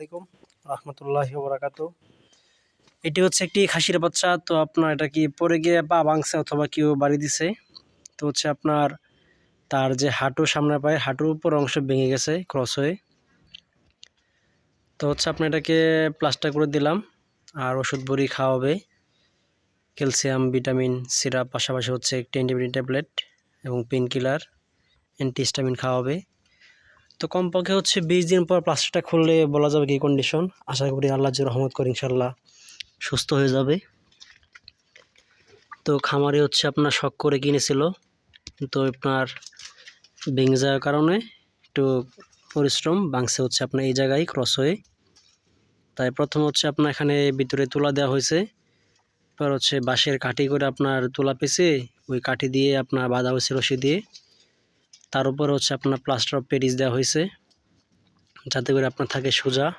আলাইকুম, রহমতুল্লাহ বরাকাত এটি হচ্ছে একটি খাসির বাচ্চা, তো আপনার এটা কি পরে গিয়ে পা ভাঙছে অথবা কেউ বাড়ি দিছে? তো হচ্ছে আপনার তার যে হাঁটু সামনে পায়, হাঁটুর উপর অংশ ভেঙে গেছে ক্রস হয়ে। তো হচ্ছে আপনি এটাকে প্লাস্টার করে দিলাম, আর ওষুধ বড়ি খাওয়াবে। ক্যালসিয়াম, ভিটামিন, সিরাপ, পাশাপাশি হচ্ছে একটি অ্যান্টিবায়োটিক ট্যাবলেট এবং পেন কিলার অ্যান্টিস্টামিন খাওয়াবে। তো কমপক্ষে হচ্ছে বিশ দিন পর প্লাস্টারটা খুললে বলা যাবে কি কন্ডিশন আশা করি আল্লাহ যে রহমত করে ইনশাল্লাহ সুস্থ হয়ে যাবে। তো খামারে হচ্ছে আপনার শখ করে কিনেছিল তো আপনার ভেঙে যাওয়ার কারণে একটু পরিশ্রম বাংসে হচ্ছে আপনার এই জায়গায় ক্রস হয়ে। তাই প্রথম হচ্ছে আপনার এখানে ভিতরে তুলা দেওয়া হয়েছে পর হচ্ছে বাঁশের কাঠি করে আপনার তুলা পেঁচে ওই কাঠি দিয়ে আপনার বাঁধা হয়েছে রশি দিয়ে। তার উপর হচ্ছে আপনার প্লাস্টার অফ প্যারিস দেওয়া হয়েছে। যাতে করে আপনার থাকে সোজা।